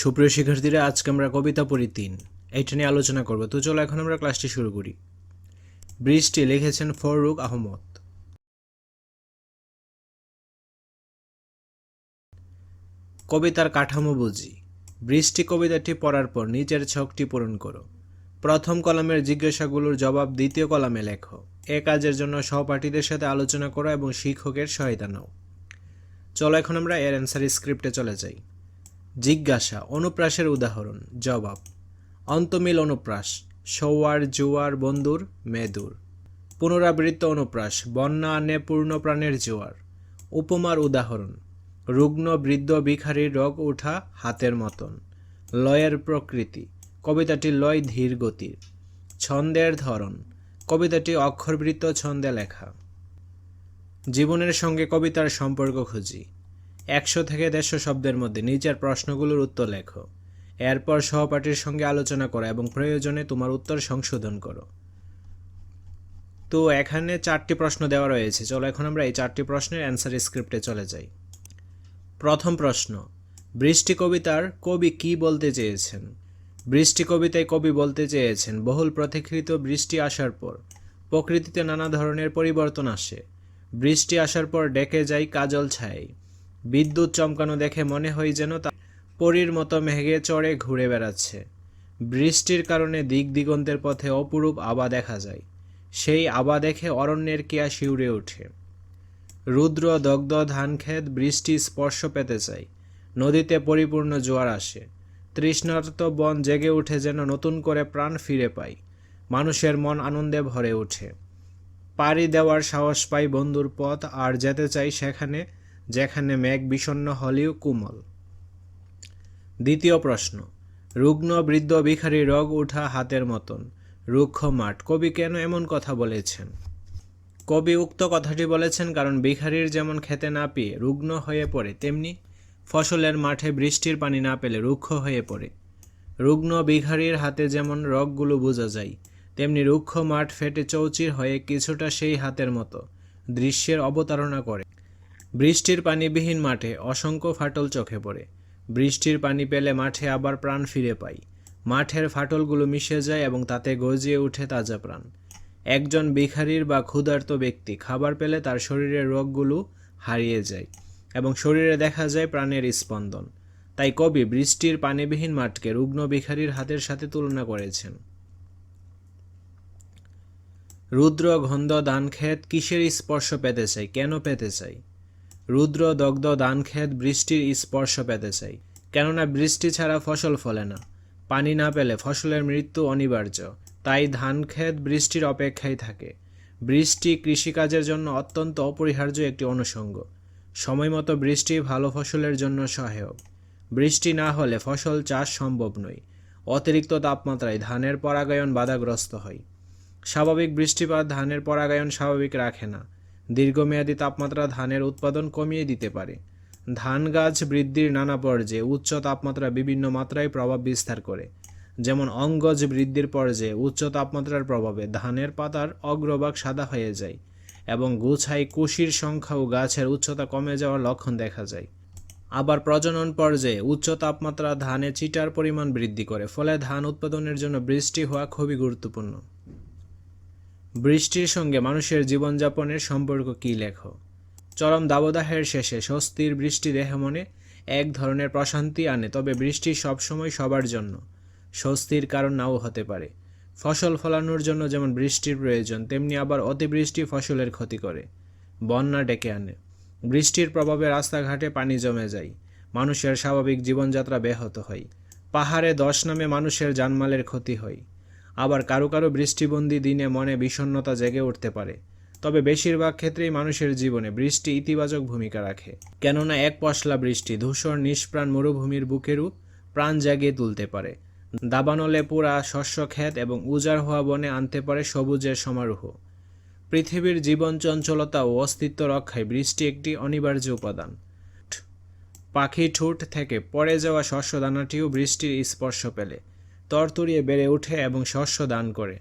সুপ্রিয় শিক্ষার্থীরা, আজকে আমরা কবিতা পড়ি তিন। এইটা নিয়ে আলোচনা করব। তো চলো এখন আমরা ক্লাসটি শুরু করি। বৃষ্টি লিখেছেন ফররুক আহমদ। কবিতার কাঠামো বুঝি। বৃষ্টি কবিতাটি পড়ার পর নিচের ছকটি পূরণ করো। প্রথম কলামের জিজ্ঞাসাগুলোর জবাব দ্বিতীয় কলামে লেখো। এ কাজের জন্য সহপাঠীদের সাথে আলোচনা করো এবং শিক্ষকের সহায়তা নাও। চলো এখন আমরা এর অ্যান্সার স্ক্রিপ্টে চলে যাই। জিজ্ঞাসা, অনুপ্রাসের উদাহরণ, জবাব, অন্তমিল অনুপ্রাস সৌয়ার জুয়ার বন্ধুর মেদুর, পুনরাবৃত্ত অনুপ্রাস, বন্যা আনে পূর্ণ প্রাণের জোয়ার, উপমার উদাহরণ, রুগ্ন বৃদ্ধ ভিখারির রোগ ওঠা হাতের মতন, লয়ের প্রকৃতি, কবিতাটি লয় ধীর গতির, ছন্দের ধরন, কবিতাটি অক্ষরবৃত্ত ছন্দে লেখা। জীবনের সঙ্গে কবিতার সম্পর্ক খুঁজি। একশো থেকে দেড়শো শব্দের মধ্যে নিচের প্রশ্নগুলোর উত্তর লেখো। এরপর সহপাঠীর সঙ্গে আলোচনা করো এবং প্রয়োজনে তোমার উত্তর সংশোধন করো। তো এখানে চারটি প্রশ্ন দেওয়া রয়েছে। চলো এখন আমরা এই চারটি প্রশ্নের অ্যান্সার স্ক্রিপ্টে চলে যাই। প্রথম প্রশ্ন, বৃষ্টি কবিতার কবি কি বলতে চেয়েছেন? বৃষ্টি কবিতায় কবি বলতে চেয়েছেন, বহুল প্রতীক্ষিত বৃষ্টি আসার পর। প্রকৃতিতে নানা ধরনের পরিবর্তন আসে। বৃষ্টি আসার পর ডেকে যায় কাজল ছায় বিদ্যুৎ চমকানো দেখে মনে হয় যেন তা পরীর মতো মেঘে চড়ে ঘুরে বেড়াচ্ছে। বৃষ্টির কারণে দিক দিগন্তের পথে অপরূপ আবা দেখা যায়। সেই আবা দেখে অরণ্যের কেয়া শিউরে ওঠে। রুদ্র দগ্ধ ধানক্ষেত বৃষ্টি স্পর্শ পেতে চায়। নদীতে পরিপূর্ণ জোয়ার আসে। তৃষ্ণার্ত বন জেগে উঠে যেন নতুন করে প্রাণ ফিরে পায়। মানুষের মন আনন্দে ভরে ওঠে। পাড়ি দেওয়ার সাহস পাই বন্ধুর পথ আর যেতে চাই সেখানে যেখানে মেঘ বিষণ্ণ হলেও কোমল। দ্বিতীয় প্রশ্ন, রুগ্ন, বৃদ্ধ, ভিখারি, রোগ, উঠা, হাতের মতন, রুক্ষ, মাঠ, কবি কেন এমন কথা বলেছেন? কবি উক্ত কথাটি বলেছেন কারণ ভিখারির যেমন খেতে না পেয়ে রুগ্ন হয়ে পড়ে, তেমনি ফসলের মাঠে বৃষ্টির পানি না পেলে রুক্ষ হয়ে পড়ে। রুগ্ন, ভিখারির হাতে যেমন রগগুলো বোঝা যায়, তেমনি রুক্ষ, মাঠ ফেটে চৌচির হয়ে কিছুটা সেই হাতের মতো দৃশ্যের অবতারণা করে। বৃষ্টির পানিবিহীন মাঠে অসংখ্য ফাটল চোখে পড়ে। বৃষ্টির পানি পেলে মাঠে আবার প্রাণ ফিরে পাই। মাঠের ফাটলগুলো মিশে যায় এবং তাতে গজিয়ে উঠে তাজা প্রাণ। একজন ভিখারির বা ক্ষুধার্ত ব্যক্তি খাবার পেলে তার শরীরের রোগগুলো হারিয়ে যায় এবং শরীরে দেখা যায় প্রাণের স্পন্দন। তাই কবি বৃষ্টির পানিবিহীন মাঠকে রুগ্ন ভিখারির হাতের সাথে তুলনা করেছেন। রুদ্র গন্ধ দানক্ষেত কিসের স্পর্শ পেতে চাই, কেন পেতে চাই? রুদ্র, দগ্ধ ধানক্ষেত বৃষ্টির স্পর্শ পেতে চাই। কেননা বৃষ্টি ছাড়া ফসল ফলে না। পানি না পেলে ফসলের মৃত্যু অনিবার্য। তাই ধানক্ষেত বৃষ্টির অপেক্ষায় থাকে। বৃষ্টি কৃষিকাজের জন্য অত্যন্ত অপরিহার্য একটি অনুষঙ্গ। সময়মতো বৃষ্টি ভালো ফসলের জন্য সহায়ক। বৃষ্টি না হলে ফসল চাষ সম্ভব নয়। অতিরিক্ত তাপমাত্রায় ধানের পরাগায়ন বাধাগ্রস্ত হয়। স্বাভাবিক বৃষ্টিপাত ধানের পরাগায়ন স্বাভাবিক রাখে না। দীর্ঘমেয়াদী তাপমাত্রা ধানের উৎপাদন কমিয়ে দিতে পারে। ধান গাছ বৃদ্ধির নানা পর্যায়ে উচ্চ তাপমাত্রা বিভিন্ন মাত্রায় প্রভাব বিস্তার করে। যেমন অঙ্গজ বৃদ্ধির পর্যায়ে উচ্চ তাপমাত্রার প্রভাবে ধানের পাতার অগ্রভাগ সাদা হয়ে যায় এবং গুছাই কুশির সংখ্যা ও গাছের উচ্চতা কমে যাওয়ার লক্ষণ দেখা যায়। আবার প্রজনন পর্যায়ে উচ্চ তাপমাত্রা ধানে চিটার পরিমাণ বৃদ্ধি করে, ফলে ধান উৎপাদনের জন্য বৃষ্টি হওয়া খুবই গুরুত্বপূর্ণ। বৃষ্টির সঙ্গে মানুষের জীবনযাপনের সম্পর্ক কী লেখো? চরম দাবদাহের শেষে স্বস্তির বৃষ্টি দেহে মনে এক ধরনের প্রশান্তি আনে, তবে বৃষ্টি সবসময় সবার জন্য। স্বস্তির কারণ নাও হতে পারে। ফসল ফলানোর জন্য যেমন বৃষ্টির প্রয়োজন, তেমনি আবার অতিবৃষ্টি ফসলের ক্ষতি করে। বন্যা ডেকে আনে। বৃষ্টির প্রভাবে রাস্তাঘাটে পানি জমে যায়। মানুষের স্বাভাবিক জীবনযাত্রা ব্যাহত হয়। পাহাড়ে দশ নামে মানুষের জানমালের ক্ষতি হয়। আবার কারও কারও বৃষ্টিবন্দি দিনে মনে বিষণ্ণতা জেগে উঠতে পারে। তবে বেশিরভাগ ক্ষেত্রেই মানুষের জীবনে বৃষ্টি ইতিবাচক ভূমিকা রাখে। কেননা এক পশলা বৃষ্টি ধূসর নিষ্প্রাণ মরুভূমির বুকেরও প্রাণ জাগিয়ে তুলতে পারে। দাবানলে পুরা শস্য ক্ষেত এবং উজাড় হওয়া বনে আনতে পারে সবুজের সমারোহ। পৃথিবীর জীবন চঞ্চলতা ও অস্তিত্ব রক্ষায় বৃষ্টি একটি অনিবার্য উপাদান। পাখি ঠোঁট থেকে পড়ে যাওয়া শস্য দানাটিও বৃষ্টির স্পর্শ পেলে। তরতরিয়ে বেড়ে ওঠে এবং শস্য দান করে।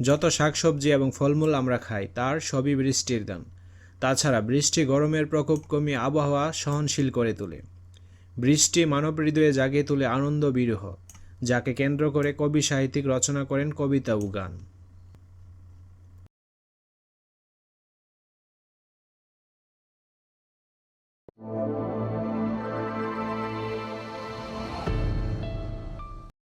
যত শাকসবজি এবং ফলমূল আমরা খাই, তার সবই বৃষ্টির দান। তাছাড়া বৃষ্টি গরমের প্রকোপ কমিয়ে আবহাওয়া সহনশীল করে তোলে। বৃষ্টি মানব হৃদয়ে জাগিয়ে তোলে আনন্দ বিরহ, যাকে কেন্দ্র করে কবি সাহিত্যিক রচনা করেন কবিতা ও গান